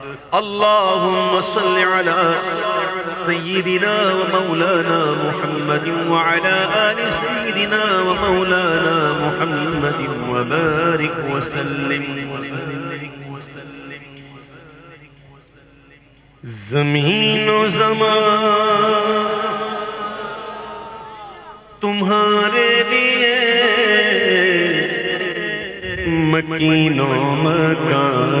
اللهم صل على سيدنا ومولانا محمد وعلى آل سيدنا ومولانا محمد وبارك وسلم. زمین و زمان تمہارے لیے، مکین و مکان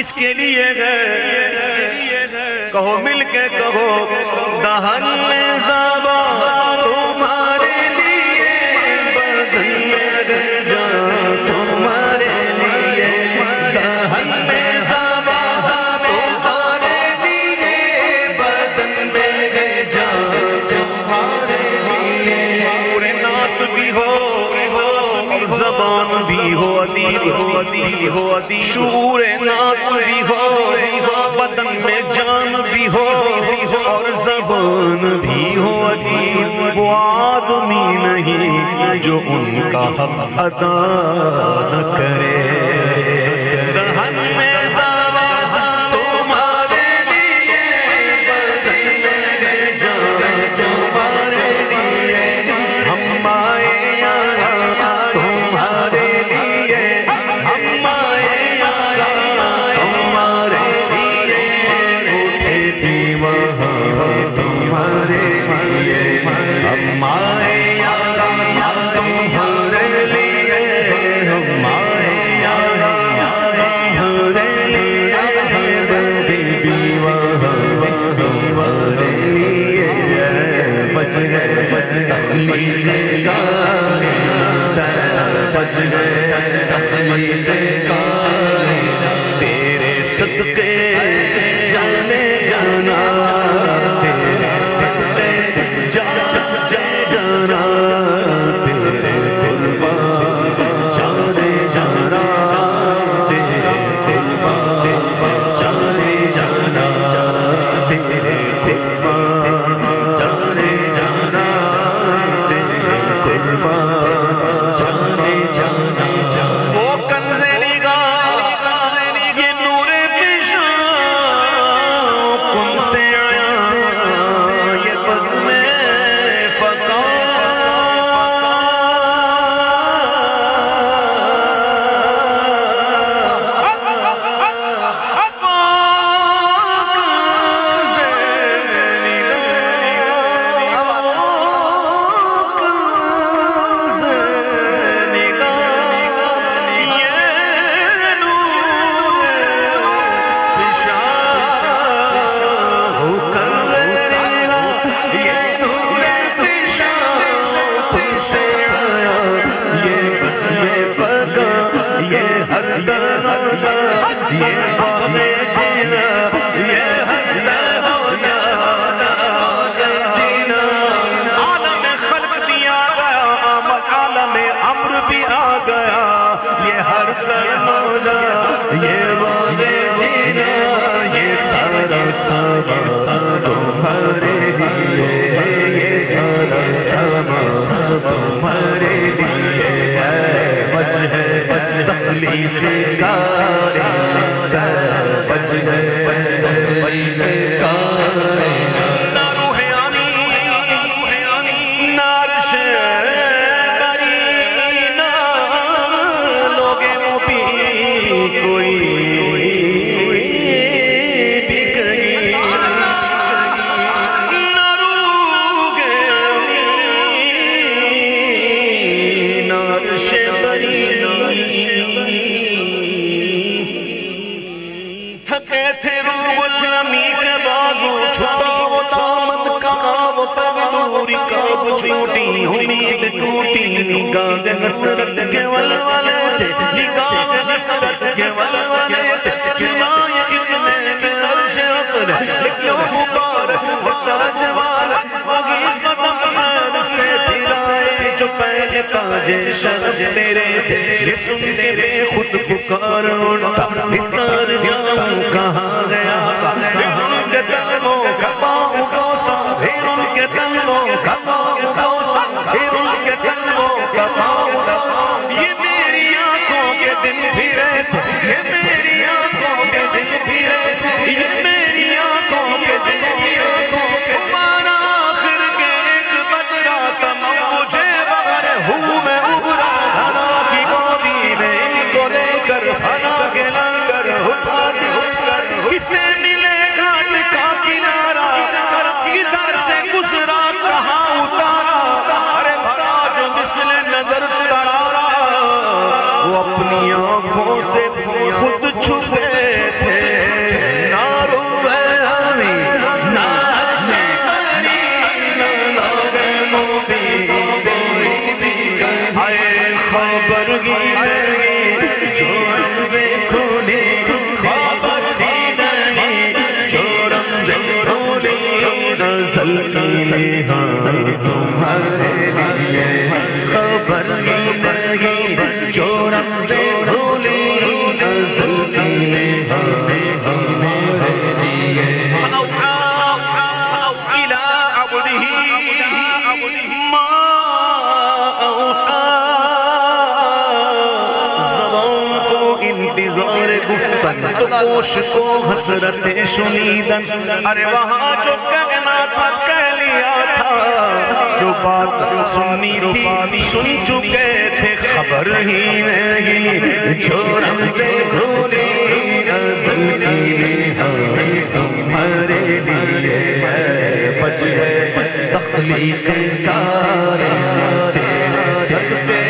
کس کے لیے ہے؟ کہو مل کے کہو، دہن میں زبا تمہارے لیے میں جا تمہارے لیے، دہن میں زبا تمہارے لیے بدن میں جا تمہارے لیے۔ نات بھی ہو زبان بھی ہو عدیب ہو عدیب ہو، ادیب جو ان کا حق ادا day. Krishna. تاج شرف تیرے تھے۔ یہ سن خود پکار اٹھا نثار جاؤں کہاں گیا؟ ان کے تلموں کا پاؤں بوسا پھر ان کے تلموں کا پاؤں بوسا پھر ان کے تلموں کا پاؤں بوسا یہ میری آنکھوں کے دن پھرے تھے یہ میری آنکھوں کے دن پھرے تھے یہ میری آئے تو کوش کو حسرت شنیدن ارے وہاں جو کہنا تھا کہہ لیا تھا۔ جو بات سننی تھی، سن چکے تھے، خبر ہی نہیں۔ جو رمزے گھولی نزل کی ہمیں تمہارے لیے۔ ہے بچ ہے تخلیق کار تیرے صدقے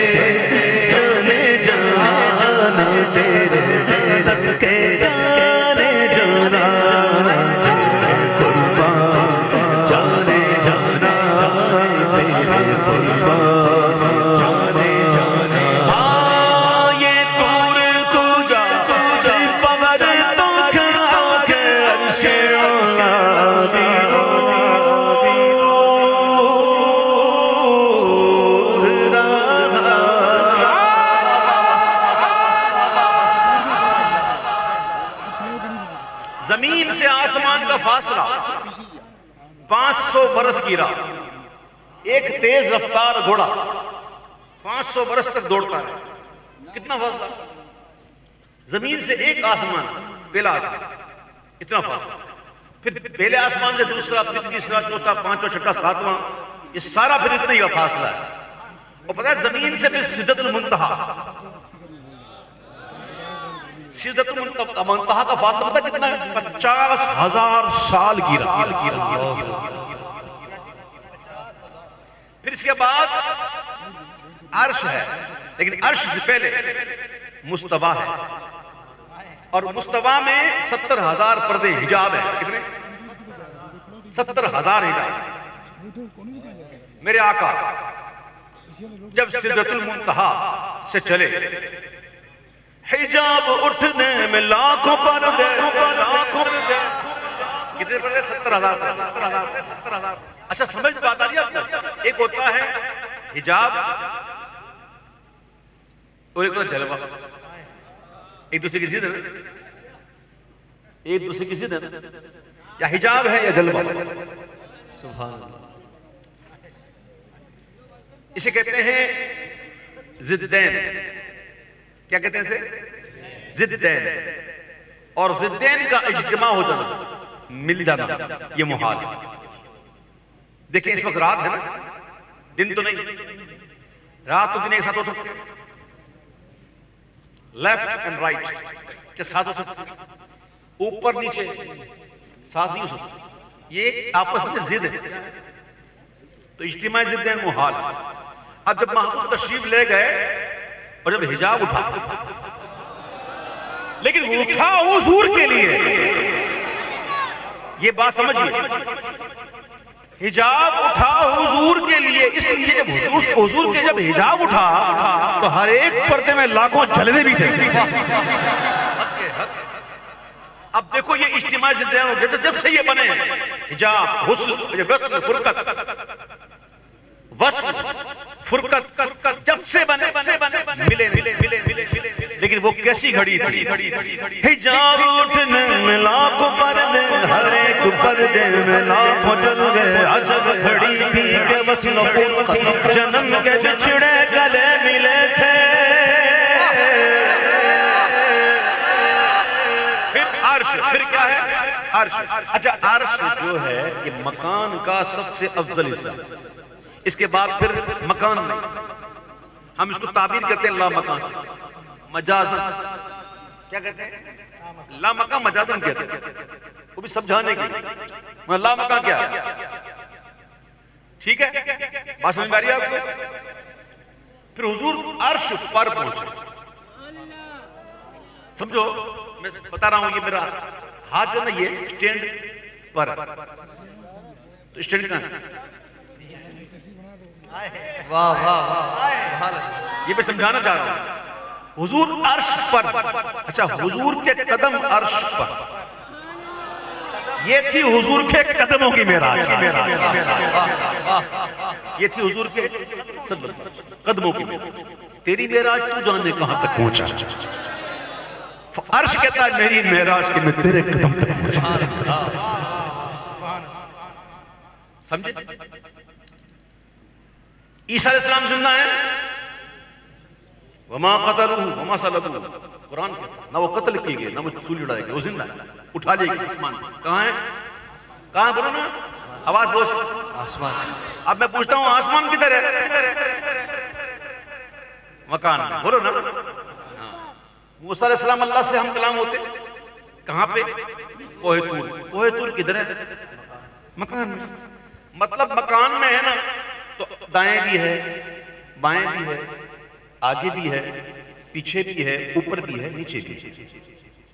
جانے جانے تیرے پانچ سو برس تک دوڑتا ہے کتنا فاصلہ؟ زمین سے ایک آسمان پہلا آسمان۔ اتنا فاصلہ۔ پھر پہلے آسمان سے دوسرا، پھر تیسرا، چوتھا، پانچواں، چھٹا، ساتواں۔ یہ سارا پھر اتنا ہی کا فاصلہ ہے۔ اور پتہ ہے، زمین سے پھر سدت المنتہا۔ سدت المنتہا کا فاصلہ پتہ کتنا ہے؟ پچاس ہزار سال کی راہ پھر اس کے بعد عرش ہے، لیکن عرش سے پہلے مستبہ ہے۔ اور مستبہ میں ستر ہزار پردے حجاب ہے کتنے؟ ستر ہزار حجاب۔ میرے آقا، جب سدت المنتہا سے چلے، حجاب اٹھنے میں لاکھوں پردے لاکھوں پردے۔ کتنے پردے؟ ستر ہزار ستر ہزار اچھا سمجھ بات آ رہی ہے ایک ہوتا ہے حجاب اور ایک جلوہ۔ ایک دوسرے کی ضد ہے ایک دوسرے کی ضد ہے یا حجاب ہے یا جلوہ۔ سبحان اللہ۔ اسے کہتے ہیں زدین کیا کہتے ہیں اسے؟ زدین اور زدین کا اجتماع ہو جانا، مل جانا، یہ محال۔ دیکھیں، اس وقت رات ہے نا۔ دن تو نہیں۔ رات تو دن ایک ساتھ ہو سکتے لیفٹ اینڈ رائٹ کے ساتھ ہو سکتے اوپر نیچے۔ ساتھ نہیں ہو سکتے یہ آپس میں زد ہے۔ تو اجتماع ضد ہے محال اب جب محمود تشریف لے گئے اور جب حجاب اٹھا۔ لیکن اٹھا حضور کے لیے۔ یہ بات سمجھئے حجاب اٹھا حضور کے لیے۔ اس لیے جب حضور کے جب حجاب اٹھا تو ہر ایک پردے میں لاکھوں جلنے بھی تھے۔ اب دیکھو یہ اجتماع زندگی ہو جب سے یہ بنے۔ حجاب حسن وصل فرقت۔ وصل، فرقت جب سے بنے، ملے ملے ملے لیکن وہ کیسی گھڑی تھی؟ حجاب اٹھنے میں لاکھوں پردے، ہر ایک پردے میں لاکھوں جل گئے عجب گھڑی تھی کہ وصل و جنم کے بچھڑے گلے ملے تھے۔ پھر عرش، پھر کیا ہے؟ عرش۔ اچھا عرش جو ہے یہ مکان کا سب سے افضل حصہ۔ اس کے بعد پھر مکان نہیں۔ ہم اس کو تعبیر کرتے ہیں لا مکان۔ سے مجازن کیا کہتے ہیں لا مکان مجازن کہتے ہیں وہ بھی سمجھانے کے لیے لا کیا ٹھیک ہے بات سمجھ میں آ رہی ہے آپ کو پھر حضور عرش پر پہنچے سمجھو میں بتا رہا ہوں یہ میرا ہاتھ جو نا یہ اسٹینڈ پر تو اسٹینڈ کہاں ہے واہ واہ یہ میں سمجھانا چاہ رہا ہوں حضور عرش پر۔ اچھا حضور کے قدم عرش پر۔ یہ تھی حضور کے قدموں کی میراج یہ تھی حضور کے قدموں کی میراج تیری میراج تو جانے کہاں تک پہنچا؟ عرش کہتا ہے، میری میراج کہ میں تیرے قدم تک پہنچا۔ سمجھے؟ عیسیٰ علیہ السلام زندہ ہیں۔ وما قتلوه وما صلبوه قرآن کے نہ وہ قتل کیے گئے نہ وہ سولی اڑائے گئے وہ زندہ ہے۔ اٹھا لے گئے آسمان کہاں ہیں کہاں بولو نا؟ آواز دوست آسمان۔ اب میں پوچھتا ہوں آسمان کدھر ہے؟ مکان بولو نا۔ ہاں۔ موسیٰ علیہ السلام اللہ سے ہم کلام ہوتے۔ کہاں پہ؟ کوہ تور کوہ تور کدھر ہے؟ مکان میں۔ مطلب مکان میں ہے نا تو دائیں بھی ہے بائیں بھی ہے۔ آگے بھی ہے، پیچھے بھی ہے، اوپر بھی ہے، نیچے بھی ہے۔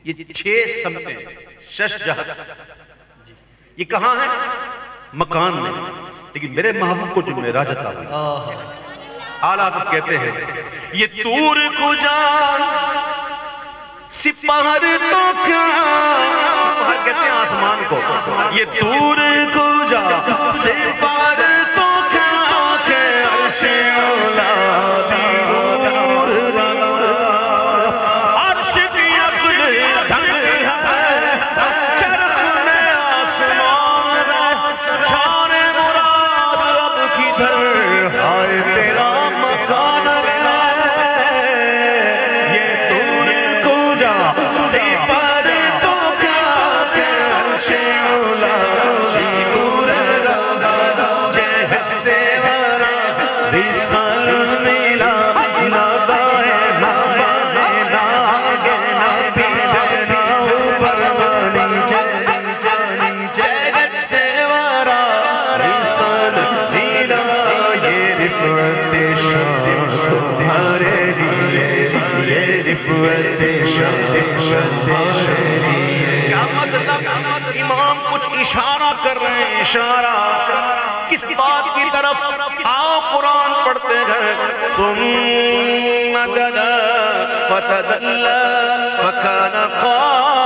یہ چھ سمتیں، شش جہت یہ کہاں ہے مکان میں۔ لیکن میرے محبوب کو جو میرا جتا ہوئی آلہ کو کہتے ہیں، یہ تور کو جان سپہر تو کیا سپہر کہتے ہیں آسمان کو۔ یہ تور کو جان سپہر قرآن پڑھتے ہیں فتدلى فكان قاب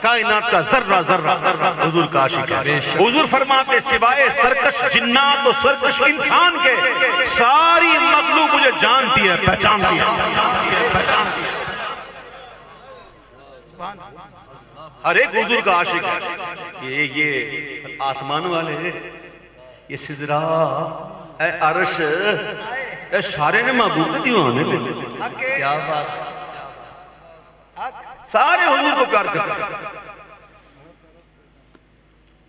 کائنات کا ذرہ ذرہ حضور کا عاشق ہے۔ حضور فرماتے سوائے سرکش جنات و سرکش انسان کے، ساری مخلوق مجھے جانتی ہے، پہچانتی ہے۔ ہر ایک حضور کا عاشق ہے۔ یہ یہ آسمان والے، یہ سدرا، اے عرش، اے سارے نے محبوب کے دیوانے لے کیا بات؟ سارے حضور کو پیار کرتے ہیں۔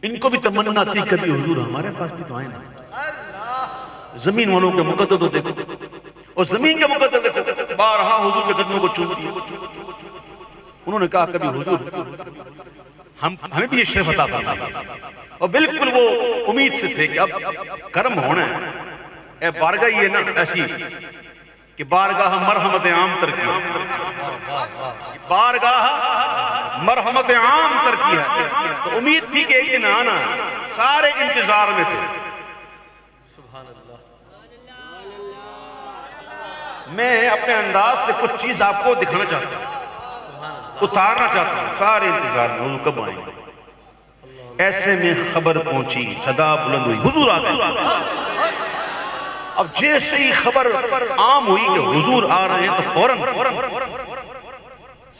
ان کو بھی تمنا تھی کبھی حضور، ہمارے پاس بھی تو آئے نا۔ زمین والوں کے مقدر تو دیکھو۔ اور زمین کے مقدر دیکھو۔ بارہا حضور کے قدموں کو چومتی انہوں نے کہا کبھی حضور، ہم، ہمیں بھی یہ شرف عطا فرمائیے اور بالکل وہ امید سے تھے کہ اب کرم ہونا ہے۔ اے بارگاہ یہ نا ایسی کہ بارگاہ مرحمت عام تر کی بارگاہ مرحمت عام تر کی ہے۔ تو امید تھی کہ ایک دن آنا سارے انتظار میں تھے۔ میں اپنے انداز سے کچھ چیز آپ کو دکھانا چاہتا ہوں۔ اتارنا چاہتا ہوں۔ سارے انتظار میں۔ حضور کب آئیں گے؟ ایسے میں خبر پہنچی، صدا بلند ہوئی۔ حضور آ گئے۔ اب جیسے ہی خبر عام ہوئی کہ حضور آ رہے ہیں تو فوراً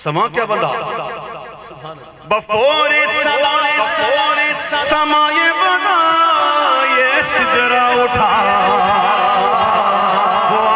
سما کیا بندہ؟ بفور سما سما بنا یہ سجرا اٹھا۔ وہ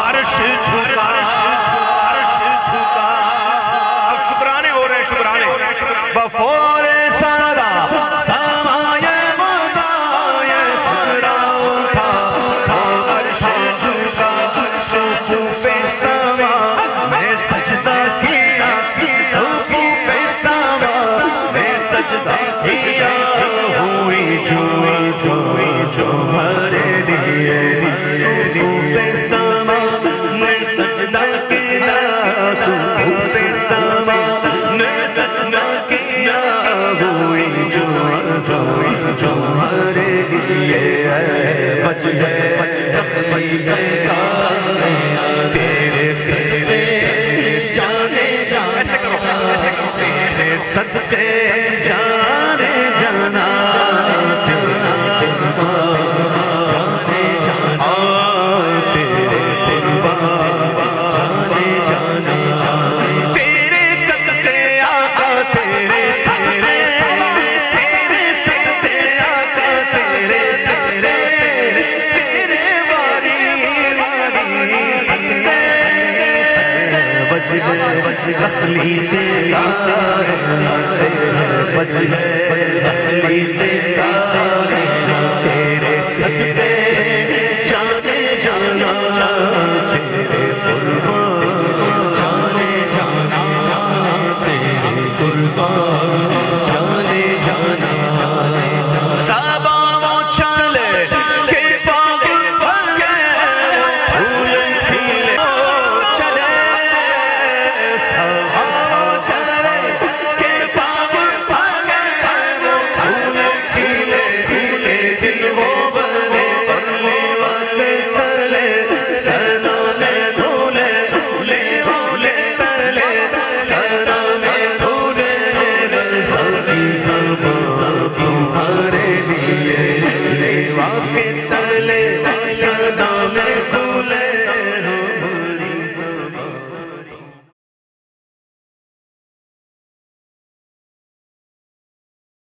بچ گئے اصلی تیرا بچ گئے اصلی گئے تیرا